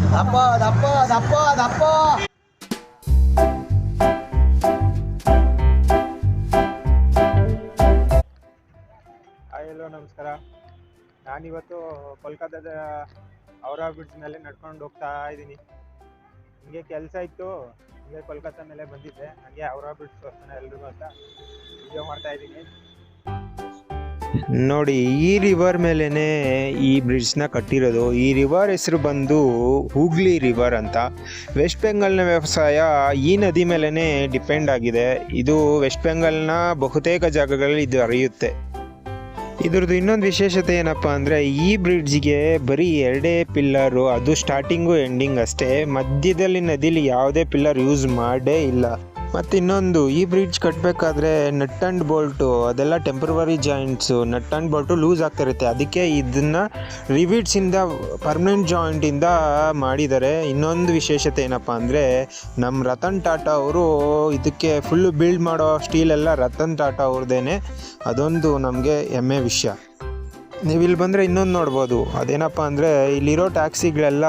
ದಪ್ಪ ದಪ್ಪ ದಪ್ಪ ದಪ್ಪ. ಹಾಯ್, ಎಲ್ಲೋ ನಮಸ್ಕಾರ. ನಾನಿವತ್ತು ಕೋಲ್ಕತ್ತಾದ ಔರಾ ಬ್ರಿಡ್ಜ್ ಮೇಲೆ ನಡ್ಕೊಂಡು ಹೋಗ್ತಾ ಇದ್ದೀನಿ. ಹಿಂಗೆ ಕೆಲಸ ಇತ್ತು, ಹಿಂಗೆ ಕೋಲ್ಕತ್ತಾ ಮೇಲೆ ಬಂದಿದ್ದೆ. ಹಂಗೆ ಔರಾ ಬ್ರಿಡ್ಜ್ ತೋರಿಸ್ತಾನೆ ಎಲ್ರಿಗೂ ಅಂತ ವಿಡಿಯೋ ಮಾಡ್ತಾ ಇದ್ದೀನಿ. ನೋಡಿ, ಈ ರಿವರ್ ಮೇಲೇನೆ ಈ ಬ್ರಿಡ್ಜ್ನ ಕಟ್ಟಿರೋದು. ಈ ರಿವರ್ ಹೆಸರು ಬಂದು ಹೂಗ್ಲಿ ರಿವರ್ ಅಂತ. ವೆಸ್ಟ್ ಬೆಂಗಾಲ್ನ ವ್ಯವಸಾಯ ಈ ನದಿ ಮೇಲೇ ಡಿಪೆಂಡ್ ಆಗಿದೆ. ಇದು ವೆಸ್ಟ್ ಬೆಂಗಾಲ್ನ ಬಹುತೇಕ ಜಾಗಗಳಲ್ಲಿ ಇದು ಹರಿಯುತ್ತೆ. ಇದ್ರದ್ದು ಇನ್ನೊಂದು ವಿಶೇಷತೆ ಏನಪ್ಪ ಅಂದರೆ, ಈ ಬ್ರಿಡ್ಜ್ಗೆ ಬರೀ ಎರಡೇ ಪಿಲ್ಲರು ಅದು ಸ್ಟಾರ್ಟಿಂಗು ಎಂಡಿಂಗ್ ಅಷ್ಟೇ. ಮಧ್ಯದಲ್ಲಿ ನದಿಲಿ ಯಾವುದೇ ಪಿಲ್ಲರ್ ಯೂಸ್ ಮಾಡೇ ಇಲ್ಲ. ಮತ್ತು ಇನ್ನೊಂದು, ಈ ಬ್ರಿಡ್ಜ್ ಕಟ್ಟಬೇಕಾದ್ರೆ ನಟ್ ಆ್ಯಂಡ್ ಬೋಲ್ಟು ಅದೆಲ್ಲ temporary joints nut and bolt loose ಆಗ್ತಾ ಇರುತ್ತೆ ಅದಕ್ಕೆ ಇದನ್ನು ರಿವಿಟ್ಸಿಂದ ಪರ್ಮನೆಂಟ್ ಜಾಯಿಂಟಿಂದ ಮಾಡಿದ್ದಾರೆ ಇನ್ನೊಂದು ವಿಶೇಷತೆ ಏನಪ್ಪ ಅಂದರೆ ನಮ್ಮ ರತನ್ ಟಾಟಾ ಅವರು ಇದಕ್ಕೆ ಫುಲ್ಲು ಬಿಲ್ಡ್ ಮಾಡೋ ಸ್ಟೀಲ್ ಎಲ್ಲ ರತನ್ ಟಾಟಾ ಅವ್ರದ್ದೇನೆ ಅದೊಂದು ನಮಗೆ ಹೆಮ್ಮೆ ವಿಷಯ. ನೀವು ಇಲ್ಲಿ ಬಂದರೆ ಇನ್ನೊಂದು ನೋಡ್ಬೋದು. ಅದೇನಪ್ಪ ಅಂದರೆ ಇಲ್ಲಿರೋ ಟ್ಯಾಕ್ಸಿಗಳೆಲ್ಲ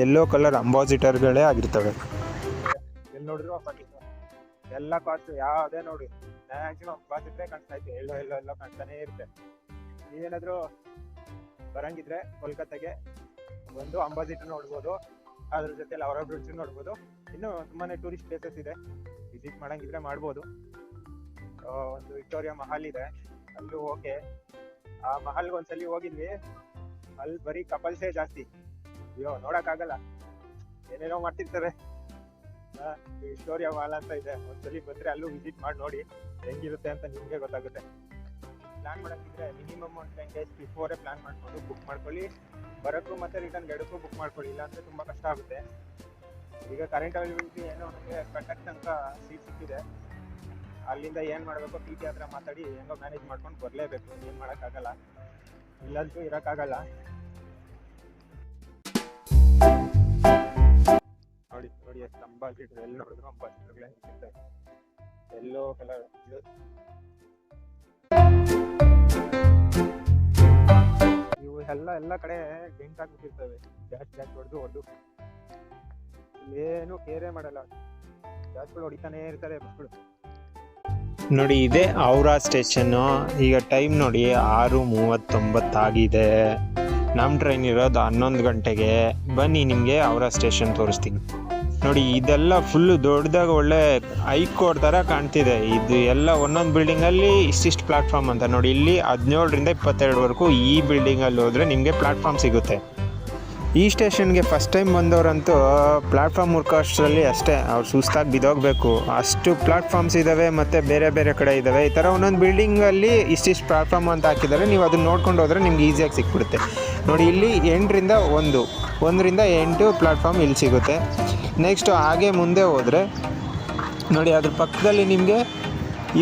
ಯೆಲ್ಲೋ ಕಲರ್ ಅಂಬಾಸಿಟರ್ಗಳೇ ಆಗಿರ್ತವೆ. ನೋಡಿದ್ರು ಎಲ್ಲ ಕಾಸ್ಟ್ ಯಾವ್ದೇ ನೋಡಿ. ಮ್ಯಾಕ್ಸಿಮಮ್ ಕಾಸ್ಟ್ ಇದ್ರೆ ಕಾಣಿಸ್ತಾ ಇತ್ತು. ಎಲ್ಲೋ ಎಲ್ಲೋ ಎಲ್ಲೋ ಕಾಣಿಸ್ತಾನೆ ಇರುತ್ತೆ. ನೀವೇನಾದರೂ ಬರಂಗಿದ್ರೆ ಕೋಲ್ಕತ್ತಾಗೆ ಒಂದು ಅಂಬಾಸಿಟರ್ ನೋಡ್ಬೋದು. ಅದ್ರ ಜೊತೆ ಲವರ ಬ್ರಿಡ್ಜ್ ನೋಡ್ಬೋದು. ಇನ್ನು ತುಂಬಾನೇ ಟೂರಿಸ್ಟ್ ಪ್ಲೇಸಸ್ ಇದೆ. ವಿಸಿಟ್ ಮಾಡಂಗಿದ್ರೆ ಮಾಡ್ಬೋದು. ಒಂದು ವಿಕ್ಟೋರಿಯಾ ಮಹಲ್ ಇದೆ. ಅಲ್ಲೂ ಓಕೆ. ಆ ಮಹಲ್ಗೆ ಒಂದ್ಸಲಿ ಹೋಗಿದ್ವಿ. ಅಲ್ಲಿ ಬರೀ ಕಪಲ್ಸೇ ಜಾಸ್ತಿ. ಅಯ್ಯೋ, ನೋಡಕ್ಕಾಗಲ್ಲ. ಏನೇನೋ ಮಾಡ್ತಿರ್ತಾರೆ. ವಿಕ್ಟೋರಿಯಾ ಮಾಲ್ ಅಂತ ಇದೆ. ಒಂದ್ಸಲಿ ಬಂದ್ರೆ ಅಲ್ಲೂ ವಿಸಿಟ್ ಮಾಡಿ ನೋಡಿ ಹೆಂಗಿರುತ್ತೆ ಅಂತ ನಿಮ್ಗೆ ಗೊತ್ತಾಗುತ್ತೆ. ಪ್ಲಾನ್ ಮಾಡೋಕ್ಕಿದ್ರೆ ಮಿನಿಮಮ್ ಒಂದು ಟೆನ್ ಡೇಸ್ ಬಿಫೋರೇ ಪ್ಲಾನ್ ಮಾಡ್ಕೊಂಡು ಬುಕ್ ಮಾಡ್ಕೊಳ್ಳಿ. ಬರೋಕ್ಕೂ ಮತ್ತೆ ರಿಟರ್ನ್ ಎರಡಕ್ಕೂ ಬುಕ್ ಮಾಡ್ಕೊಳ್ಳಿ. ಇಲ್ಲಾಂದರೆ ತುಂಬ ಕಷ್ಟ ಆಗುತ್ತೆ. ಈಗ ಕರೆಂಟ್ ಅವೈಲಬಿಲಿಟಿ ಏನೋ ನಮಗೆ ಕಂಟಕ್ ತನಕ ಸೀಟ್ ಸಿಕ್ಕಿದೆ. ಅಲ್ಲಿಂದ ಏನು ಮಾಡಬೇಕು ಟಿ ಟಿ ಹತ್ರ ಮಾತಾಡಿ ಹೆಂಗೋ ಮ್ಯಾನೇಜ್ ಮಾಡ್ಕೊಂಡು ಬರಲೇಬೇಕು. ಏನು ಮಾಡೋಕ್ಕಾಗಲ್ಲ. ಇಲ್ಲಂತೂ ಇರಕ್ಕಾಗಲ್ಲ. ಎಲ್ಲಿ ಎಲ್ಲೋ ಕಲರ್ ಇವು ಎಲ್ಲ ಎಲ್ಲ ಕಡೆ ಡೆಂಟ್ ಹಾಕ್ಬಿಟ್ಟಿರ್ತವೆ ಜಾಸ್ತಿ ಜಾಸ್ತಿ ಹೊಡೆದು ಹೊಡೆದು. ಏನು ಕೇರೇ ಮಾಡಲ್ಲ. ಜಾಸ್ತಿ ಹೊಡಿತಾನೆ ಇರ್ತಾರೆ ನೋಡಿ, ಇದೆ ಔರಾ ಸ್ಟೇಷನ್ ಈಗ ಟೈಮ್ ನೋಡಿ, ಆರು ಮೂವತ್ತೊಂಬತ್ತಾಗಿದೆ. ನಮ್ಮ ಟ್ರೈನ್ ಇರೋದು ಹನ್ನೊಂದು ಗಂಟೆಗೆ. ಬನ್ನಿ ನಿಮಗೆ ಅವರ ಸ್ಟೇಷನ್ ತೋರಿಸ್ತೀನಿ. ನೋಡಿ, ಇದೆಲ್ಲ ಫುಲ್ಲು ದೊಡ್ಡದಾಗ ಒಳ್ಳೆ ಹೈಕೋರ್ಟ್ ಥರ ಕಾಣ್ತಿದೆ. ಇದು ಎಲ್ಲ ಒಂದೊಂದು ಬಿಲ್ಡಿಂಗಲ್ಲಿ ಇಷ್ಟಿಷ್ಟು ಪ್ಲಾಟ್ಫಾರ್ಮ್ ಅಂತ. ನೋಡಿ, ಇಲ್ಲಿ ಹದಿನೇಳರಿಂದ ಇಪ್ಪತ್ತೆರಡುವರೆಗೂ ಈ ಬಿಲ್ಡಿಂಗಲ್ಲಿ ಹೋದರೆ ನಿಮಗೆ ಪ್ಲಾಟ್ಫಾರ್ಮ್ ಸಿಗುತ್ತೆ. ಈ ಸ್ಟೇಷನ್ಗೆ ಫಸ್ಟ್ ಟೈಮ್ ಬಂದವರಂತೂ ಪ್ಲಾಟ್ಫಾರ್ಮ್ ಹುಡ್ಕೋಷ್ಟರಲ್ಲಿ ಅಷ್ಟೇ, ಅವ್ರು ಸುಸ್ತಾಗಿ ಬಿದೋಗಬೇಕು ಅಷ್ಟು ಪ್ಲಾಟ್ಫಾರ್ಮ್ಸ್ ಇದ್ದಾವೆ ಮತ್ತು ಬೇರೆ ಬೇರೆ ಕಡೆ ಇದ್ದಾವೆ ಈ ಥರ ಒಂದೊಂದು ಬಿಲ್ಡಿಂಗಲ್ಲಿ ಇಷ್ಟಿಷ್ಟು ಪ್ಲಾಟ್ಫಾರ್ಮ್ ಅಂತ ಹಾಕಿದ್ದಾರೆ. ನೀವು ಅದನ್ನ ನೋಡ್ಕೊಂಡು ಹೋದರೆ ನಿಮ್ಗೆ ಈಸಿಯಾಗಿ ಸಿಕ್ಬಿಡುತ್ತೆ. ನೋಡಿ, ಇಲ್ಲಿ ಎಂಟರಿಂದ ಒಂದು, ಒಂದರಿಂದ ಎಂಟು ಪ್ಲಾಟ್ಫಾರ್ಮ್ ಇಲ್ಲಿ ಸಿಗುತ್ತೆ. ನೆಕ್ಸ್ಟು ಹಾಗೆ ಮುಂದೆ ಹೋದರೆ, ನೋಡಿ ಅದ್ರ ಪಕ್ಕದಲ್ಲಿ ನಿಮಗೆ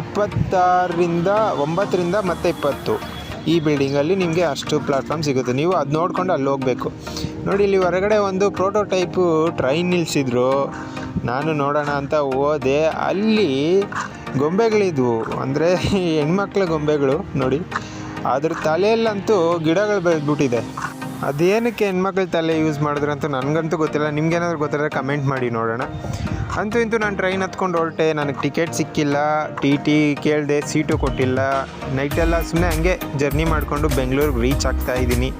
ಇಪ್ಪತ್ತಾರರಿಂದ ಒಂಬತ್ತರಿಂದ ಮತ್ತು ಇಪ್ಪತ್ತು ಈ ಬಿಲ್ಡಿಂಗಲ್ಲಿ ನಿಮಗೆ ಅಷ್ಟು ಪ್ಲಾಟ್ಫಾರ್ಮ್ ಸಿಗುತ್ತೆ. ನೀವು ಅದು ನೋಡ್ಕೊಂಡು ಅಲ್ಲಿ ಹೋಗಬೇಕು. ನೋಡಿ, ಇಲ್ಲಿ ಹೊರಗಡೆ ಒಂದು ಪ್ರೋಟೋಟೈಪು ಟ್ರೈನ್ ನಿಲ್ಲಿಸಿದ್ರು ನಾನು ನೋಡೋಣ ಅಂತ ಹೋದೆ. ಅಲ್ಲಿ ಗೊಂಬೆಗಳಿದ್ವು. ಅಂದರೆ ಹೆಣ್ಮಕ್ಳ ಗೊಂಬೆಗಳು, ನೋಡಿ. ಅದ್ರ ತಲೆಯಲ್ಲಂತೂ ಗಿಡಗಳು ಬೆಳೆದ್ಬಿಟ್ಟಿದೆ. ಅದೇನಕ್ಕೆ ಹೆಣ್ಮಕ್ಳ ತಲೆ ಯೂಸ್ ಮಾಡಿದ್ರು ಅಂತ ನನಗಂತೂ ಗೊತ್ತಿಲ್ಲ. ನಿಮ್ಗೇನಾದ್ರು ಗೊತ್ತಿಲ್ಲ ಕಮೆಂಟ್ ಮಾಡಿ ನೋಡೋಣ. ಅಂತೂ ಇಂತೂ ನಾನು ಟ್ರೈನ್ ಹತ್ಕೊಂಡು ಹೊರಟೆ. ನನಗೆ ಟಿಕೆಟ್ ಸಿಕ್ಕಿಲ್ಲ. ಟಿ ಟಿ ಕೇಳಿದೆ ಸೀಟು ಕೊಟ್ಟಿಲ್ಲ. ನೈಟೆಲ್ಲ ಸುಮ್ಮನೆ ಹಂಗೆ ಜರ್ನಿ ಮಾಡಿಕೊಂಡು ಬೆಂಗಳೂರಿಗೆ ರೀಚ್ ಆಗ್ತಾ ಇದ್ದೀನಿ.